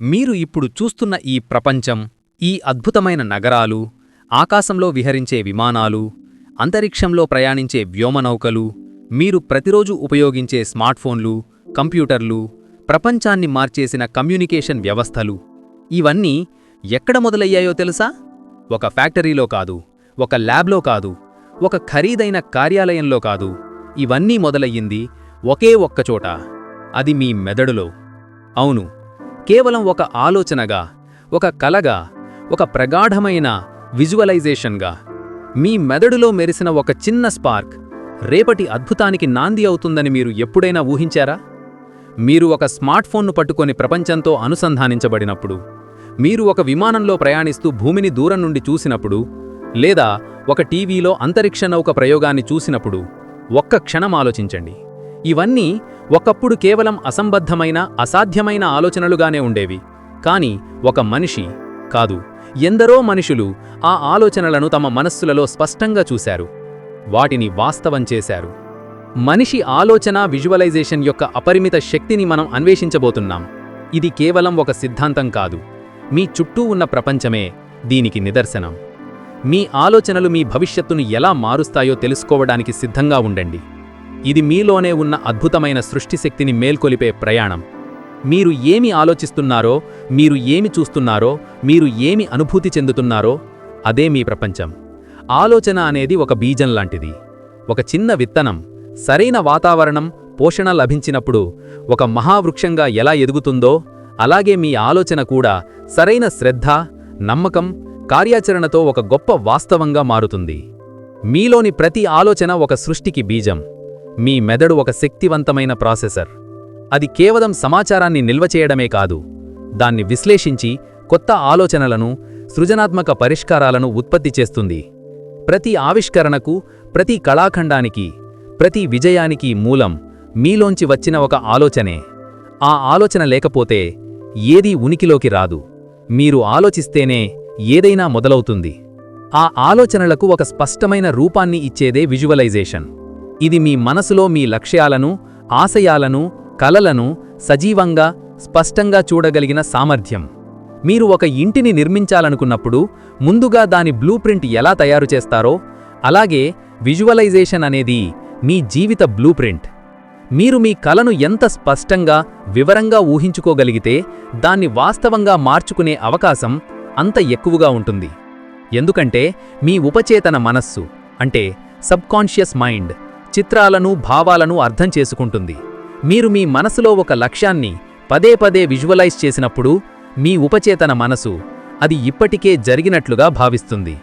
మీరు ఇప్పుడు చూస్తున్న ఈ ప్రపంచం ఈ అద్భుతమైన నగరాలు ఆకాశంలో విహరించే విమానాలు అంతరిక్షంలో ప్రయాణించే వ్యోమనౌకలు మీరు ప్రతిరోజు ఉపయోగించే స్మార్ట్ఫోన్లు కంప్యూటర్లు ప్రపంచాన్ని మార్చేసిన కమ్యూనికేషన్ వ్యవస్థలు. ఇవన్నీ ఎక్కడ మొదలయ్యాయో తెలుసా? ఒక ఫ్యాక్టరీలో కాదు ఒక ల్యాబ్లో కాదు ఒక ఖరీదైన కార్యాలయంలో కాదు. ఇవన్నీ మొదలయ్యింది ఒకే ఒక్కచోట అది మీ మెదడులో. అవును కేవలం ఒక ఆలోచనగా ఒక కలగా ఒక ప్రగాఢమైన విజువలైజేషన్గా మీ మెదడులో మెరిసిన ఒక చిన్న స్పార్క్ రేపటి అద్భుతానికి నాంది అవుతుందని మీరు ఎప్పుడైనా ఊహించారా? మీరు ఒక స్మార్ట్ఫోన్ను పట్టుకొని ప్రపంచంతో అనుసంధానించబడినప్పుడు మీరు ఒక విమానంలో ప్రయాణిస్తూ భూమిని దూరం నుండి చూసినప్పుడు లేదా ఒక టీవీలో అంతరిక్ష నౌక ప్రయోగాన్ని చూసినప్పుడు ఒక్క క్షణం ఆలోచించండి. ఇవన్నీ ఒకప్పుడు కేవలం అసంబద్ధమైన అసాధ్యమైన ఆలోచనలుగానే ఉండేవి. కాని ఒక మనిషి కాదు ఎందరో మనుషులు ఆ ఆలోచనలను తమ మనస్సులలో స్పష్టంగా చూశారు. వాటిని వాస్తవం చేశారు. మనిషి ఆలోచన విజువలైజేషన్ యొక్క అపరిమిత శక్తిని మనం అన్వేషించబోతున్నాం. ఇది కేవలం ఒక సిద్ధాంతం కాదు. మీ చుట్టూ ఉన్న ప్రపంచమే దీనికి నిదర్శనం. మీ ఆలోచనలు మీ భవిష్యత్తును ఎలా మారుస్తాయో తెలుసుకోవడానికి సిద్ధంగా ఉండండి. ఇది మీలోనే ఉన్న అద్భుతమైన సృష్టిశక్తిని మేల్కొలిపే ప్రయాణం. మీరు ఏమి ఆలోచిస్తున్నారో మీరు ఏమి చూస్తున్నారో మీరు ఏమి అనుభూతి చెందుతున్నారో అదే మీ ప్రపంచం. ఆలోచన అనేది ఒక బీజం లాంటిది. ఒక చిన్న విత్తనం సరైన వాతావరణం పోషణ లభించినప్పుడు ఒక మహావృక్షంగా ఎలా ఎదుగుతుందో అలాగే మీ ఆలోచన కూడా సరైన శ్రద్ధ నమ్మకం కార్యాచరణతో ఒక గొప్ప వాస్తవంగా మారుతుంది. మీలోని ప్రతి ఆలోచన ఒక సృష్టికి బీజం. మీ మెదడు ఒక శక్తివంతమైన ప్రాసెసర్. అది కేవలం సమాచారాన్ని నిల్వ చేయడమే కాదు దాన్ని విశ్లేషించి కొత్త ఆలోచనలను సృజనాత్మక పరిష్కారాలను ఉత్పత్తి చేస్తుంది. ప్రతి ఆవిష్కరణకు ప్రతి కళాఖండానికి ప్రతి విజయానికి మూలం మీలోంచి వచ్చిన ఒక ఆలోచనే. ఆ ఆలోచన లేకపోతే ఏదీ ఉనికిలోకి రాదు. మీరు ఆలోచిస్తేనే ఏదైనా మొదలవుతుంది. ఆ ఆలోచనలకు ఒక స్పష్టమైన రూపాన్ని ఇచ్చేదే విజువలైజేషన్. ఇది మీ మనసులో మీ లక్ష్యాలను ఆశయాలను కలలను సజీవంగా స్పష్టంగా చూడగలిగిన సామర్థ్యం. మీరు ఒక ఇంటిని నిర్మించాలనుకున్నప్పుడు ముందుగా దాని బ్లూ ప్రింట్ ఎలా తయారు చేస్తారో అలాగే విజువలైజేషన్ అనేది మీ జీవిత బ్లూ ప్రింట్. మీరు మీ కలను ఎంత స్పష్టంగా వివరంగా ఊహించుకోగలిగితే దాన్ని వాస్తవంగా మార్చుకునే అవకాశం అంత ఎక్కువగా ఉంటుంది. ఎందుకంటే మీ ఉపచేతన మనస్సు అంటే సబ్కాన్షియస్ మైండ్ చిత్రాలను భావాలను అర్థం చేసుకుంటుంది. మీరు మీ మనసులో ఒక లక్ష్యాన్ని పదే పదే విజువలైజ్ చేసినప్పుడు మీ ఉపచేతన మనసు అది ఇప్పటికే జరిగినట్లుగా భావిస్తుంది.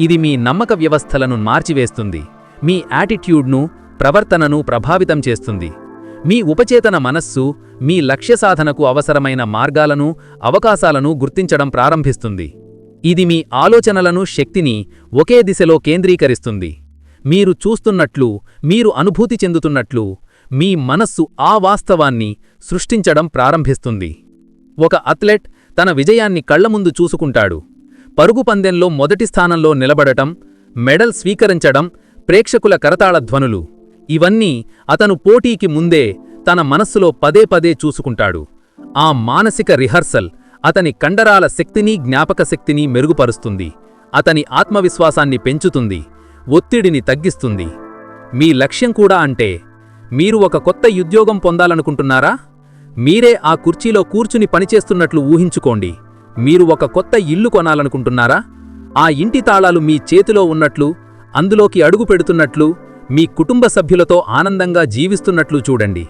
ఇది మీ నమ్మక వ్యవస్థలను మార్చివేస్తుంది. మీ యాటిట్యూడ్ను ప్రవర్తనను ప్రభావితం చేస్తుంది. మీ ఉపచేతన మనస్సు మీ లక్ష్య సాధనకు అవసరమైన మార్గాలను అవకాశాలను గుర్తించడం ప్రారంభిస్తుంది. ఇది మీ ఆలోచనలను శక్తిని ఒకే దిశలో కేంద్రీకరిస్తుంది. మీరు చూస్తున్నట్లు మీరు అనుభూతి చెందుతున్నట్లు మీ మనస్సు ఆ వాస్తవాన్ని సృష్టించడం ప్రారంభిస్తుంది. ఒక అథ్లెట్ తన విజయాన్ని కళ్ళముందు చూసుకుంటాడు. పరుగు పందెంలో మొదటి స్థానంలో నిలబడటం మెడల్ స్వీకరించడం ప్రేక్షకుల కరతాళ ధ్వనులు. ఇవన్నీ అతను పోటీకి ముందే తన మనస్సులో పదే పదే చూసుకుంటాడు. ఆ మానసిక రిహర్సల్ అతని కండరాల శక్తిని జ్ఞాపకశక్తిని మెరుగుపరుస్తుంది. అతని ఆత్మవిశ్వాసాన్ని పెంచుతుంది. ఒత్తిడిని తగ్గిస్తుంది. మీ లక్ష్యం కూడా అంటే మీరు ఒక కొత్త ఉద్యోగం పొందాలనుకుంటున్నారా? మీరే ఆ కుర్చీలో కూర్చుని పనిచేస్తున్నట్లు ఊహించుకోండి. మీరు ఒక కొత్త ఇల్లు కొనాలనుకుంటున్నారా? ఆ ఇంటి తాళాలు మీ చేతిలో ఉన్నట్లు అందులోకి అడుగు పెడుతున్నట్లు మీ కుటుంబ సభ్యులతో ఆనందంగా జీవిస్తున్నట్లు చూడండి.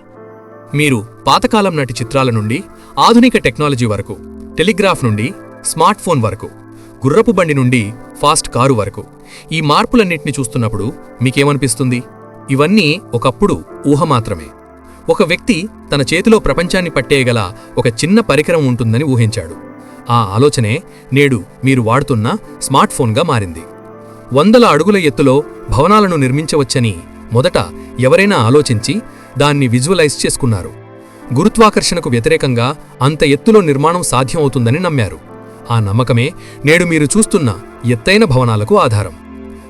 మీరు పాతకాలం నాటి చిత్రాల నుండి ఆధునిక టెక్నాలజీ వరకు టెలిగ్రాఫ్ నుండి స్మార్ట్ ఫోన్ వరకు గుర్రపు బండి నుండి ఫాస్ట్ కారు వరకు. ఈ మార్పులన్నింటినీ చూస్తున్నప్పుడు మీకేమనిపిస్తుంది? ఇవన్నీ ఒకప్పుడు ఊహ మాత్రమే. ఒక వ్యక్తి తన చేతిలో ప్రపంచాన్ని పట్టేయగల ఒక చిన్న పరికరం ఉంటుందని ఊహించాడు. ఆ ఆలోచనే నేడు మీరు వాడుతున్న స్మార్ట్ ఫోన్గా మారింది. వందల అడుగుల ఎత్తులో భవనాలను నిర్మించవచ్చని మొదట ఎవరైనా ఆలోచించి దాన్ని విజువలైజ్ చేసుకున్నారు. గురుత్వాకర్షణకు వ్యతిరేకంగా అంత ఎత్తులో నిర్మాణం సాధ్యమవుతుందని నమ్మారు. ఆ నమ్మకమే నేడు మీరు చూస్తున్న ఎత్తైన భవనాలకు ఆధారం.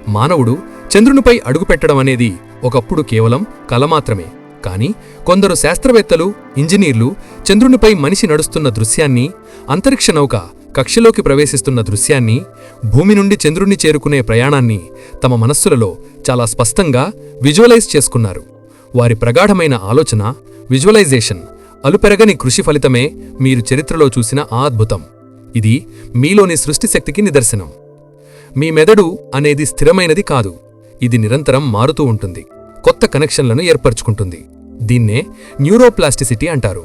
మానవుడు చంద్రునిపై అడుగుపెట్టడం అనేది ఒకప్పుడు కేవలం కల మాత్రమే. కాని కొందరు శాస్త్రవేత్తలు ఇంజనీర్లు చంద్రునిపై మనిషి నడుస్తున్న దృశ్యాన్ని అంతరిక్ష నౌక కక్షలోకి ప్రవేశిస్తున్న దృశ్యాన్ని భూమి నుండి చంద్రుణ్ణి చేరుకునే ప్రయాణాన్ని తమ మనస్సులలో చాలా స్పష్టంగా విజువలైజ్ చేసుకున్నారు. వారి ప్రగాఢమైన ఆలోచన విజువలైజేషన్ అలుపెరగని కృషి ఫలితమే మీరు చరిత్రలో చూసిన ఆ అద్భుతం. ఇది మీలోని సృష్టి శక్తికి నిదర్శనం. మీ మెదడు అనేది స్థిరమైనది కాదు. ఇది నిరంతరం మారుతూ ఉంటుంది. కొత్త కనెక్షన్లను ఏర్పరచుకుంటుంది. దీన్నే న్యూరోప్లాస్టిసిటీ అంటారు.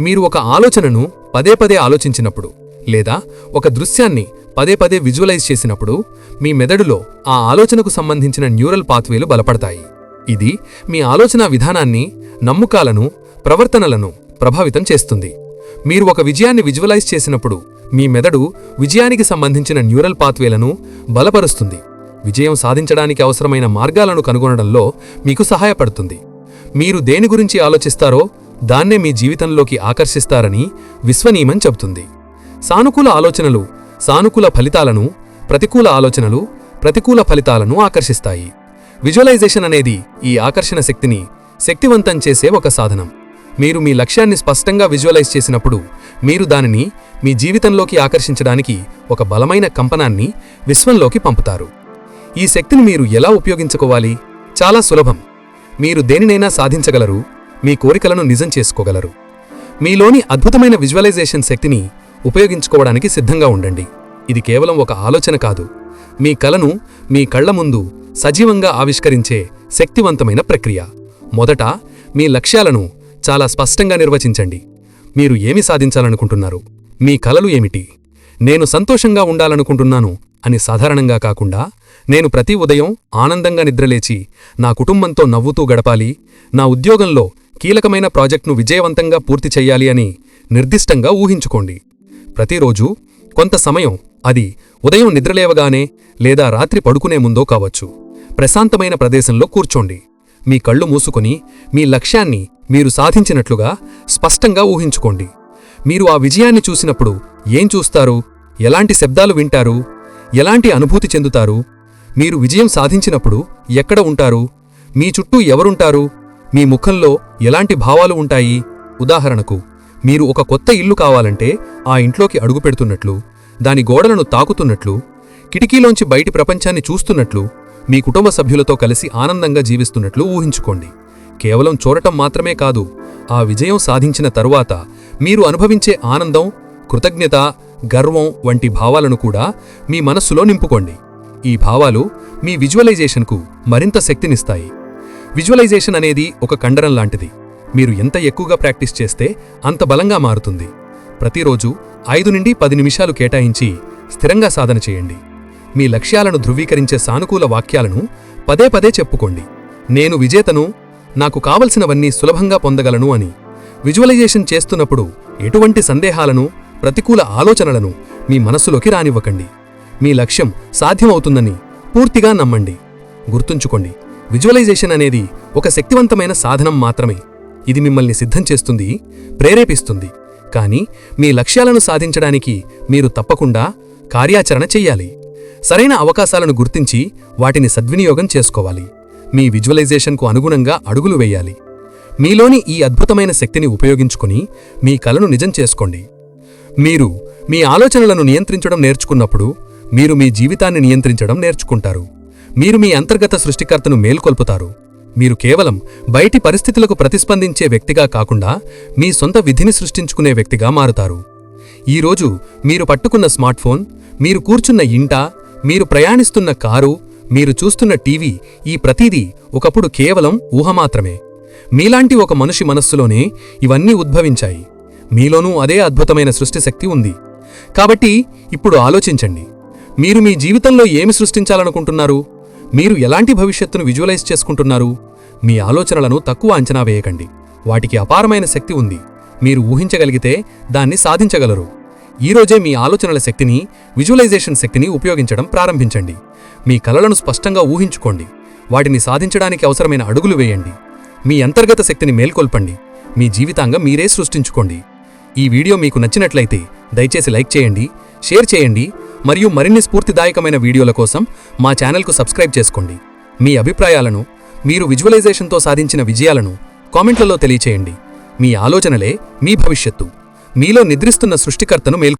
మీరు ఒక ఆలోచనను పదే పదే ఆలోచించినప్పుడు లేదా ఒక దృశ్యాన్ని పదే పదే విజువలైజ్ చేసినప్పుడు మీ మెదడులో ఆ ఆలోచనకు సంబంధించిన న్యూరల్ పాత్వేలు బలపడతాయి. ఇది మీ ఆలోచనా విధానాన్ని నమ్ముకాలను ప్రవర్తనలను ప్రభావితం చేస్తుంది. మీరు ఒక విజయాన్ని విజువలైజ్ చేసినప్పుడు మీ మెదడు విజయానికి సంబంధించిన న్యూరల్ పాత్వేలను బలపరుస్తుంది. విజయం సాధించడానికి అవసరమైన మార్గాలను కనుగొనడంలో మీకు సహాయపడుతుంది. మీరు దేని గురించి ఆలోచిస్తారో దాన్నే మీ జీవితంలోకి ఆకర్షిస్తారని విశ్వనీయమం చెబుతుంది. సానుకూల ఆలోచనలు సానుకూల ఫలితాలను ప్రతికూల ఆలోచనలు ప్రతికూల ఫలితాలను ఆకర్షిస్తాయి. విజువలైజేషన్ అనేది ఈ ఆకర్షణ శక్తిని శక్తివంతం చేసే ఒక సాధనం. మీరు మీ లక్ష్యాన్ని స్పష్టంగా విజువలైజ్ చేసినప్పుడు మీరు దానిని మీ జీవితంలోకి ఆకర్షించడానికి ఒక బలమైన కంపనాన్ని విశ్వంలోకి పంపుతారు. ఈ శక్తిని మీరు ఎలా ఉపయోగించుకోవాలి? చాలా సులభం. మీరు దేనినైనా సాధించగలరు మీ కోరికలను నిజం చేసుకోగలరు. మీలోని అద్భుతమైన విజువలైజేషన్ శక్తిని ఉపయోగించుకోవడానికి సిద్ధంగా ఉండండి. ఇది కేవలం ఒక ఆలోచన కాదు. మీ కలను మీ కళ్ళ ముందు సజీవంగా ఆవిష్కరించే శక్తివంతమైన ప్రక్రియ. మొదట మీ లక్ష్యాలను చాలా స్పష్టంగా నిర్వచించండి. మీరు ఏమి సాధించాలనుకుంటున్నారు? మీ కలలు ఏమిటి? నేను సంతోషంగా ఉండాలనుకుంటున్నాను అని సాధారణంగా కాకుండా నేను ప్రతి ఉదయం ఆనందంగా నిద్రలేచి నా కుటుంబంతో నవ్వుతూ గడపాలి నా ఉద్యోగంలో కీలకమైన ప్రాజెక్టును విజయవంతంగా పూర్తి చెయ్యాలి అని నిర్దిష్టంగా ఊహించుకోండి. ప్రతిరోజు కొంత సమయం అది ఉదయం నిద్రలేవగానే లేదా రాత్రి పడుకునే ముందో కావచ్చు. ప్రశాంతమైన ప్రదేశంలో కూర్చోండి. మీ కళ్ళు మూసుకొని మీ లక్ష్యాన్ని మీరు సాధించినట్లుగా స్పష్టంగా ఊహించుకోండి. మీరు ఆ విజయాన్ని చూసినప్పుడు ఏం చూస్తారు? ఎలాంటి శబ్దాలు వింటారు? ఎలాంటి అనుభూతి చెందుతారు? మీరు విజయం సాధించినప్పుడు ఎక్కడ ఉంటారు? మీ చుట్టూ ఎవరుంటారు? మీ ముఖంలో ఎలాంటి భావాలు ఉంటాయి? ఉదాహరణకు మీరు ఒక కొత్త ఇల్లు కావాలంటే ఆ ఇంట్లోకి అడుగుపెడుతున్నట్లు దాని గోడలను తాకుతున్నట్లు కిటికీలోంచి బయటి ప్రపంచాన్ని చూస్తున్నట్లు మీ కుటుంబ సభ్యులతో కలిసి ఆనందంగా జీవిస్తున్నట్లు ఊహించుకోండి. కేవలం చూడటం మాత్రమే కాదు ఆ విజయం సాధించిన తరువాత మీరు అనుభవించే ఆనందం కృతజ్ఞత గర్వం వంటి భావాలను కూడా మీ మనస్సులో నింపుకోండి. ఈ భావాలు మీ విజువలైజేషన్కు మరింత శక్తినిస్తాయి. విజువలైజేషన్ అనేది ఒక కండరం లాంటిది. మీరు ఎంత ఎక్కువగా ప్రాక్టీస్ చేస్తే అంత బలంగా మారుతుంది. ప్రతిరోజు ఐదు నుండి పది నిమిషాలు కేటాయించి స్థిరంగా సాధన చేయండి. మీ లక్ష్యాలను ధృవీకరించే సానుకూల వాక్యాలను పదే పదే చెప్పుకోండి. నేను విజేతను నాకు కావలసినవన్నీ సులభంగా పొందగలను అని. విజువలైజేషన్ చేస్తున్నప్పుడు ఎటువంటి సందేహాలను ప్రతికూల ఆలోచనలను మీ మనస్సులోకి రానివ్వకండి. మీ లక్ష్యం సాధ్యమవుతుందని పూర్తిగా నమ్మండి. గుర్తుంచుకోండి విజువలైజేషన్ అనేది ఒక శక్తివంతమైన సాధనం మాత్రమే. ఇది మిమ్మల్ని సిద్ధం చేస్తుంది ప్రేరేపిస్తుంది. కానీ మీ లక్ష్యాలను సాధించడానికి మీరు తప్పకుండా కార్యాచరణ చెయ్యాలి సరైన అవకాశాలను గుర్తించి వాటిని సద్వినియోగం చేసుకోవాలి. మీ విజువలైజేషన్కు అనుగుణంగా అడుగులు వేయాలి. మీలోని ఈ అద్భుతమైన శక్తిని ఉపయోగించుకుని మీ కలను నిజం చేసుకోండి. మీరు మీ ఆలోచనలను నియంత్రించడం నేర్చుకున్నప్పుడు మీరు మీ జీవితాన్ని నియంత్రించడం నేర్చుకుంటారు. మీరు మీ అంతర్గత సృష్టికర్తను మేల్కొల్పుతారు. మీరు కేవలం బయటి పరిస్థితులకు ప్రతిస్పందించే వ్యక్తిగా కాకుండా మీ సొంత విధిని సృష్టించుకునే వ్యక్తిగా మారుతారు. ఈరోజు మీరు పట్టుకున్న స్మార్ట్ఫోన్ మీరు కూర్చున్న ఇంట మీరు ప్రయాణిస్తున్న కారు మీరు చూస్తున్న టీవీ ఈ ప్రతిదీ ఒకప్పుడు కేవలం ఊహ మాత్రమే. మీలాంటి ఒక మనిషి మనస్సులోనే ఇవన్నీ ఉద్భవించాయి. మీలోనూ అదే అద్భుతమైన సృష్టిశక్తి ఉంది. కాబట్టి ఇప్పుడు ఆలోచించండి. మీరు మీ జీవితంలో ఏమి సృష్టించాలనుకుంటున్నారు? మీరు ఎలాంటి భవిష్యత్తును విజువలైజ్ చేసుకుంటున్నారు? మీ ఆలోచనలను తక్కువ అంచనా వేయకండి. వాటికి అపారమైన శక్తి ఉంది. మీరు ఊహించగలిగితే దాన్ని సాధించగలరు. ఈరోజే మీ ఆలోచనల శక్తిని విజువలైజేషన్ శక్తిని ఉపయోగించడం ప్రారంభించండి. మీ కలలను స్పష్టంగా ఊహించుకోండి. వాటిని సాధించడానికి అవసరమైన అడుగులు వేయండి. మీ అంతర్గత శక్తిని మేల్కొల్పండి. మీ జీవితాంగం మీరే సృష్టించుకోండి. ఈ వీడియో మీకు నచ్చినట్లయితే దయచేసి లైక్ చేయండి షేర్ చేయండి మరియు మరిన్ని స్ఫూర్తిదాయకమైన వీడియోల కోసం మా ఛానల్కు సబ్స్క్రైబ్ చేసుకోండి. మీ అభిప్రాయాలను మీరు విజువలైజేషన్తో సాధించిన విజయాలను కామెంట్లలో తెలియచేయండి. మీ ఆలోచనలే మీ భవిష్యత్తు. మీలో నిద్రిస్తున్న సృష్టికర్తను మేల్